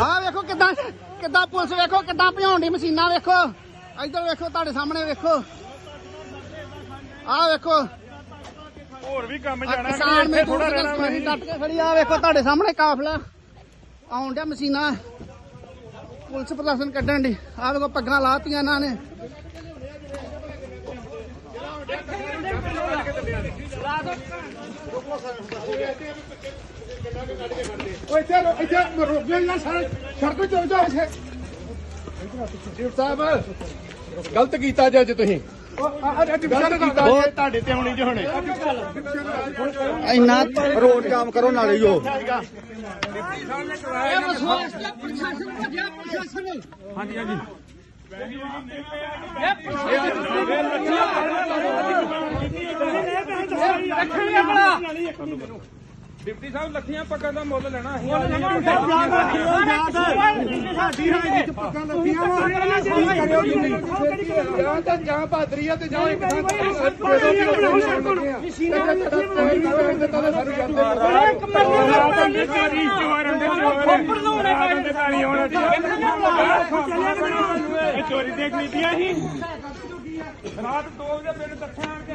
ਕਿੱਦਾਂ ਕਿੱਦਾਂ ਪੁਲਿਸ ਵੇਖੋ ਕਿੱਦਾਂ ਭਜਾਉਣ ਦੀ ਮਸ਼ੀਨਾਂ ਵੇਖੋ। ਇੱਧਰ ਵੇਖੋ ਤੁਹਾਡੇ ਸਾਹਮਣੇ ਵੇਖੋ। ਆਹ ਵੇਖੋ। ਹੋਰ ਵੀ ਕੰਮ ਆਹ ਜਾਣਾ ਕਿਸਾਨ ਇੱਥੇ ਥੋੜਾ ਰਹਿਣਾ ਅਸੀਂ ਡੱਟ ਕੇ ਖੜੀ ਆ। ਵੇਖੋ ਤੁਹਾਡੇ ਸਾਹਮਣੇ ਕਾਫਲਾ। ਆਉਣ ਡਿਆ ਮਸ਼ੀਨਾਂ। ਪੁਲਿਸ ਪ੍ਰਸ਼ਾਸਨ ਕੱਢਣ ਦੀ ਆਹ ਵੇਖੋ ਪੱਗਾਂ ਲਾਤੀਆਂ ਇਹਨਾਂ ਨੇ। ਓਏ ਇੱਥੇ ਰੋ- ਇੱਥੇ ਰੁਕ ਜਾ ਯਾਰ ਸਾਰੇ। ਸੜਕ ਤੇ ਚਲ ਜਾ ਇੱਥੇ। ਸਾਹਿਬ ਗਲਤ ਕੀਤਾ ਜੀ ਅੱਜ ਤੁਸੀਂ। ਗਲਤ ਕੀਤਾ। ਜੀ ਤੁਹਾਡੇ ਤੇ ਆਉਣੀ ਜੀ ਹੁਣੇ। ਇੰਨਾ ਰੋਡ ਜਾਮ ਕਰੋ ਨਾਲੇ ਜੋ ਡਿਪਟੀ ਸਾਹਿਬ ਲੱਖੀਆਂ ਪੱਕਾਂ ਦਾ ਮੁੱਲ ਲੈਣਾ ਅਸੀਂ ਜਾਂ ਤਾਂ ਜਾਂ ਭਾਦਰੀ ਆ ਤੇ ਜਾਂ ਇੱਕ ਥਾਂ ਚੋਰੀ ਦੇਖ ਲੀਤੀਆਂ ਸੀ ਰਾਤ 2 ਵਜੇ ਪਿੰਡ ਦੱਖਣ ਆਣ ਕੇ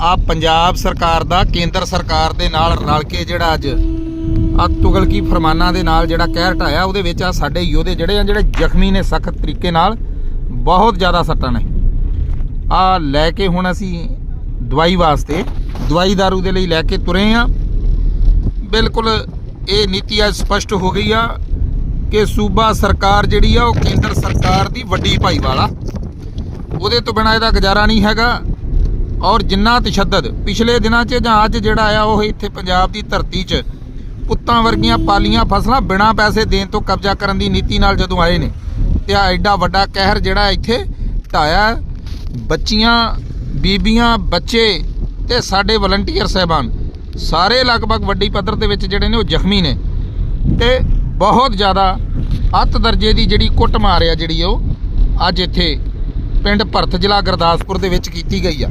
ਆ ਪੰਜਾਬ ਸਰਕਾਰ ਦਾ, ਕੇਂਦਰ ਸਰਕਾਰ ਦੇ ਨਾਲ ਰਲ ਕੇ ਜਿਹੜਾ ਅੱਜ ਆ ਤੁਗਲਕੀ ਫਰਮਾਨਾਂ ਦੇ ਨਾਲ ਜਿਹੜਾ ਕਹਿਰ ਢਾਇਆ, ਉਹਦੇ ਵਿੱਚ ਆ ਸਾਡੇ ਯੋਧੇ ਜਿਹੜੇ ਆ, ਜਿਹੜੇ ਜ਼ਖਮੀ ਨੇ ਸਖਤ ਤਰੀਕੇ ਨਾਲ, ਬਹੁਤ ਜ਼ਿਆਦਾ ਸੱਟਾਂ ਨੇ। ਆ ਲੈ ਕੇ ਹੁਣ ਅਸੀਂ ਦਵਾਈ ਵਾਸਤੇ, ਦਵਾਈ ਦਾਰੂ ਦੇ ਲਈ ਲੈ ਕੇ ਤੁਰੇ ਆ। ਬਿਲਕੁਲ ਇਹ ਨੀਤੀ ਅੱਜ ਸਪਸ਼ਟ ਹੋ ਗਈ ਆ ਕਿ ਸੂਬਾ ਸਰਕਾਰ ਜਿਹੜੀ ਆ, ਉਹ ਕੇਂਦਰ ਸਰਕਾਰ ਦੀ ਵੱਡੀ ਭਾਈਵਾਲ। ਆ ਉਹਦੇ ਤੋਂ ਬਿਨਾਂ ਇਹਦਾ ਗੁਜ਼ਾਰਾ ਨਹੀਂ ਹੈਗਾ। ਔਰ ਜਿੰਨਾ ਤਸ਼ੱਦਦ ਪਿਛਲੇ ਦਿਨਾਂ 'ਚ ਜਾਂ ਅੱਜ ਜਿਹੜਾ ਆ ਉਹ ਇੱਥੇ ਪੰਜਾਬ ਦੀ ਧਰਤੀ 'ਚ ਪੁੱਤਾਂ ਵਰਗੀਆਂ ਪਾਲੀਆਂ ਫਸਲਾਂ ਬਿਨਾਂ ਪੈਸੇ ਦੇਣ ਤੋਂ ਕਬਜ਼ਾ ਕਰਨ ਦੀ ਨੀਤੀ ਨਾਲ ਜਦੋਂ ਆਏ ਨੇ, ਤੇ ਆ ਐਡਾ ਵੱਡਾ ਕਹਿਰ ਜਿਹੜਾ ਇੱਥੇ ਢਾਇਆ ਬੱਚੀਆਂ, ਬੀਬੀਆਂ, ਬੱਚੇ ਤੇ ਸਾਡੇ ਵਲੰਟੀਅਰ ਸਹਿਬਾਨ, ਸਾਰੇ ਲਗਭਗ ਵੱਡੀ ਪੱਧਰ ਦੇ ਵਿੱਚ ਜਿਹੜੇ ਨੇ ਉਹ ਜ਼ਖਮੀ ਨੇ, ਤੇ ਬਹੁਤ ਜ਼ਿਆਦਾ ਅੱਤ ਦਰਜੇ ਦੀ ਜਿਹੜੀ ਕੁੱਟ ਮਾਰ ਆ ਜਿਹੜੀ ਉਹ ਅੱਜ ਇੱਥੇ ਪਿੰਡ ਭਰਤ ਜ਼ਿਲ੍ਹਾ ਗੁਰਦਾਸਪੁਰ ਦੇ ਵਿੱਚ ਕੀਤੀ ਗਈ ਆ।